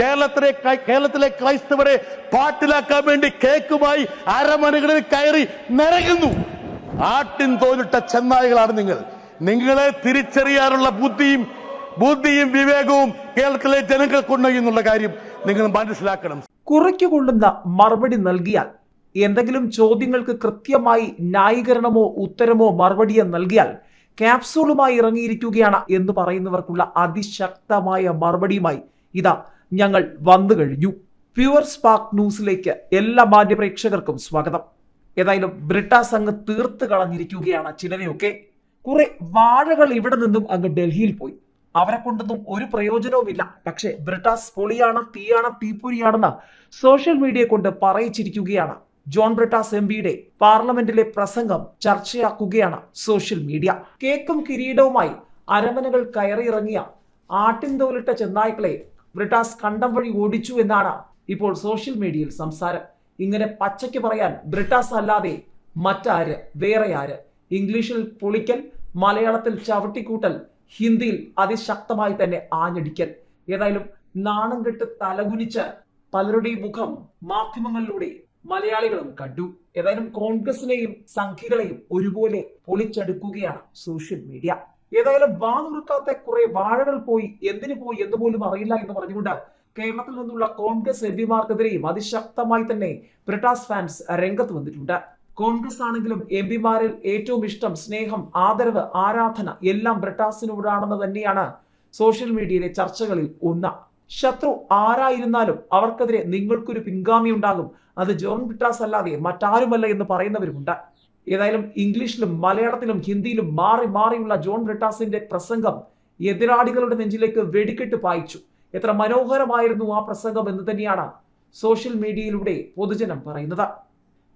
കേരളത്തിലെ കേരളത്തിലെ ക്രൈസ്തവരെ പാട്ടിലാക്കാൻ വേണ്ടി കേക്കുമായി അരമനകളിൽ കയറി നിറയുന്നു ആട്ടിൻ തോലിട്ട ചെന്നായികളാണ് നിങ്ങൾ. നിങ്ങളെ തിരിച്ചറിയാനുള്ള ബുദ്ധിയും ബുദ്ധിയും വിവേകവും കേരളത്തിലെ ജനങ്ങൾക്കുണ്ട് എന്നുള്ള കാര്യം നിങ്ങൾ മനസ്സിലാക്കണം. കുറയ്ക്കു കൊള്ളുന്ന മറുപടി നൽകിയാൽ എന്തെങ്കിലും ചോദ്യങ്ങൾക്ക് കൃത്യമായി ന്യായീകരണമോ ഉത്തരമോ മറുപടിയോ നൽകിയാൽ ക്യാപ്സൂളുമായി ഇറങ്ങിയിരിക്കുകയാണ് എന്ന് പറയുന്നവർക്കുള്ള അതിശക്തമായ മറുപടിയുമായി ഇതാ ഞങ്ങൾ വന്നു കഴിഞ്ഞു. പ്യുവർ സ്പാർക്ക് ന്യൂസിലേക്ക് എല്ലാ മാന്യപ്രേക്ഷകർക്കും സ്വാഗതം. ഏതായാലും ബ്രിട്ടാസ് അങ്ങ് തീർത്ത് കളഞ്ഞിരിക്കുകയാണ് ചിലരെയൊക്കെ കുറെ വാഴകൾ ഇവിടെ നിന്നും അങ്ങ് ഡൽഹിയിൽ പോയി. അവരെ കൊണ്ടൊന്നും ഒരു പ്രയോജനവുമില്ല. പക്ഷേ ബ്രിട്ടാസ് പൊളിയാണ് തീയാണ് തീപ്പൊരിയാണെന്ന് സോഷ്യൽ മീഡിയ കൊണ്ട് പറയിച്ചിരിക്കുകയാണ്. ജോൺ ബ്രിട്ടാസ് എം പിയുടെ പാർലമെന്റിലെ പ്രസംഗം ചർച്ചയാക്കുകയാണ് സോഷ്യൽ മീഡിയ. കേക്കും കിരീടവുമായി അരമനകൾ കയറിയിറങ്ങിയ ആട്ടിൻതോലിട്ട ചെന്നായ്ക്കളെ ബ്രിട്ടാസ് കണ്ടം വഴി ഓടിച്ചു എന്നാണ് ഇപ്പോൾ സോഷ്യൽ മീഡിയയിൽ സംസാരം. ഇങ്ങനെ പച്ചയ്ക്ക് പറയാൻ ബ്രിട്ടാസ് അല്ലാതെ മറ്റാര് വേറെ ആര്? ഇംഗ്ലീഷിൽ പൊളിക്കൽ മലയാളത്തിൽ ചവിട്ടിക്കൂട്ടൽ ഹിന്ദിയിൽ അതിശക്തമായി തന്നെ ആഞ്ഞടിക്കൽ. ഏതായാലും നാണം കെട്ട് തലകുനിച്ച് പലരുടെയും മുഖം മാധ്യമങ്ങളിലൂടെ മലയാളികളും കണ്ടു. ഏതായാലും കോൺഗ്രസിനെയും സംഖ്യകളെയും ഒരുപോലെ പൊളിച്ചെടുക്കുകയാണ് സോഷ്യൽ മീഡിയ. ഏതായാലും വാതുറുക്കാത്ത കുറെ വാഴകൾ പോയി. എന്തിനു പോയി എന്ന് പോലും അറിയില്ല എന്ന് പറഞ്ഞുകൊണ്ട് കേരളത്തിൽ നിന്നുള്ള കോൺഗ്രസ് എം പിമാർക്കെതിരെയും അതിശക്തമായി തന്നെ ബ്രിട്ടാസ് ഫാൻസ് രംഗത്ത് വന്നിട്ടുണ്ട്. കോൺഗ്രസ് ആണെങ്കിലും എം പിമാരിൽ ഏറ്റവും ഇഷ്ടം സ്നേഹം ആദരവ് ആരാധന എല്ലാം ബ്രിട്ടാസിനോടാണെന്ന് തന്നെയാണ് സോഷ്യൽ മീഡിയയിലെ ചർച്ചകളിൽ ഒന്ന്. ശത്രു ആരായിരുന്നാലും അവർക്കെതിരെ നിങ്ങൾക്കൊരു പിൻഗാമി ഉണ്ടാകും. അത് ജോൺ ബ്രിട്ടാസ് അല്ലാതെ മറ്റാരുമല്ല എന്ന് പറയുന്നവരുമുണ്ട്. ഏതായാലും ഇംഗ്ലീഷിലും മലയാളത്തിലും ഹിന്ദിയിലും മാറി മാറിയുള്ള ജോൺ ബ്രിട്ടാസിന്റെ പ്രസംഗം എതിരാളികളുടെ നെഞ്ചിലേക്ക് വെടിക്കെട്ട് പായിച്ചു. എത്ര മനോഹരമായിരുന്നു ആ പ്രസംഗം എന്ന് തന്നെയാണ് സോഷ്യൽ മീഡിയയിലൂടെ പൊതുജനം പറയുന്നത്.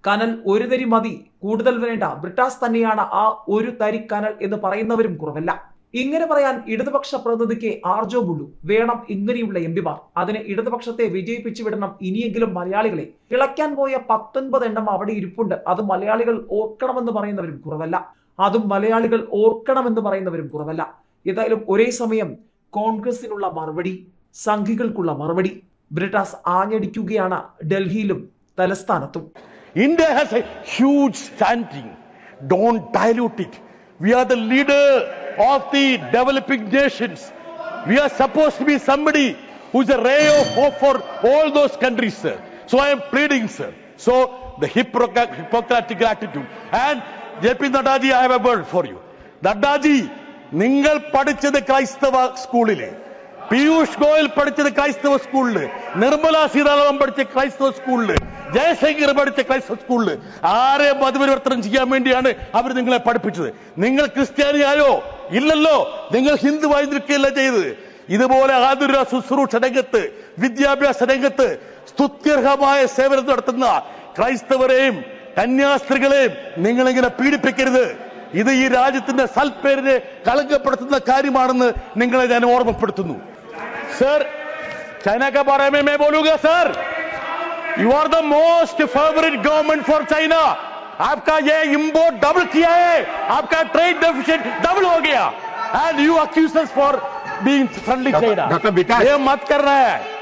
കനൽ ഒരു തരി മതി കൂടുതൽ വേണ്ട. ബ്രിട്ടാസ് തന്നെയാണ് ആ ഒരു തരി കനൽ എന്ന് പറയുന്നവരും കുറവല്ല. ഇങ്ങനെ പറയാൻ ഇടതുപക്ഷ പ്രതിനിധിക്ക് ആർജോ ബുള്ളു വേണം ഇങ്ങനെയുള്ള എം പിമാർ. അതിന് ഇടതുപക്ഷത്തെ വിജയിപ്പിച്ചു വിടണം ഇനിയെങ്കിലും മലയാളികളെ. ഇളയ്ക്കാൻ പോയ പത്തൊൻപത് എണ്ണം അവിടെ ഇരിപ്പുണ്ട്. അത് മലയാളികൾ ഓർക്കണമെന്ന് പറയുന്നവരും കുറവല്ല. അതും മലയാളികൾ ഓർക്കണമെന്ന് പറയുന്നവരും കുറവല്ല. ഏതായാലും ഒരേ സമയം കോൺഗ്രസിനുള്ള മറുപടി സംഘികൾക്കുള്ള മറുപടി. ബ്രിട്ടാസ് ആഞ്ഞടിക്കുകയാണ് ഡൽഹിയിലും തലസ്ഥാനത്തും. India has a huge standing Don't dilute it we are the leader. Of the developing nations. We are supposed to be somebody who is a ray of hope for all those countries, sir. So I am pleading, sir. So the Hippocratic, Hippocratic attitude. And JP Nadaji, I have a word for you. Nadaji, നിങ്ങൾ പഠിച്ചത് ക്രൈസ്തവ സ്കൂളിൽ പീയൂഷ് ഗോയൽ പഠിച്ചത് ക്രൈസ്തവ സ്കൂളിൽ നിർമ്മല സീതാരാമൻ പഠിച്ച ക്രൈസ്തവ സ്കൂളിൽ ജയശങ്കർ പഠിച്ച ക്രൈസ്തവ സ്കൂളിൽ ആരെ മതപരിവർത്തനം ചെയ്യാൻ വേണ്ടിയാണ് അവർ നിങ്ങളെ പഠിപ്പിച്ചത്? നിങ്ങൾ ക്രിസ്ത്യാനിയായോ? ഇല്ലല്ലോ. നിങ്ങൾ ഹിന്ദുവായി നിൽക്കുകയല്ല ചെയ്തത്? ഇതുപോലെ ആതുര ശുശ്രൂഷ രംഗത്ത് വിദ്യാഭ്യാസ രംഗത്ത് സ്തുത്യർഹമായ സേവനം നടത്തുന്ന ക്രൈസ്തവരെയും കന്യാസ്ത്രീകളെയും നിങ്ങളിങ്ങനെ പീഡിപ്പിക്കരുത്. ഇത് ഈ രാജ്യത്തിന്റെ സൽപ്പേരിനെ കളങ്കപ്പെടുത്തുന്ന കാര്യമാണെന്ന് നിങ്ങളെ ഞാൻ ഓർമ്മപ്പെടുത്തുന്നു. സർ ചൈനക്കാർ പറയാമേ പറയുമേ ബോലുക sir. You are the most favourite government for China आपका ये इम्पोर्ट डबल किया है। आपका ट्रेड डेफिशिएट डबल हो गया। And you accuse for being friendly China ये मत कर रहा है।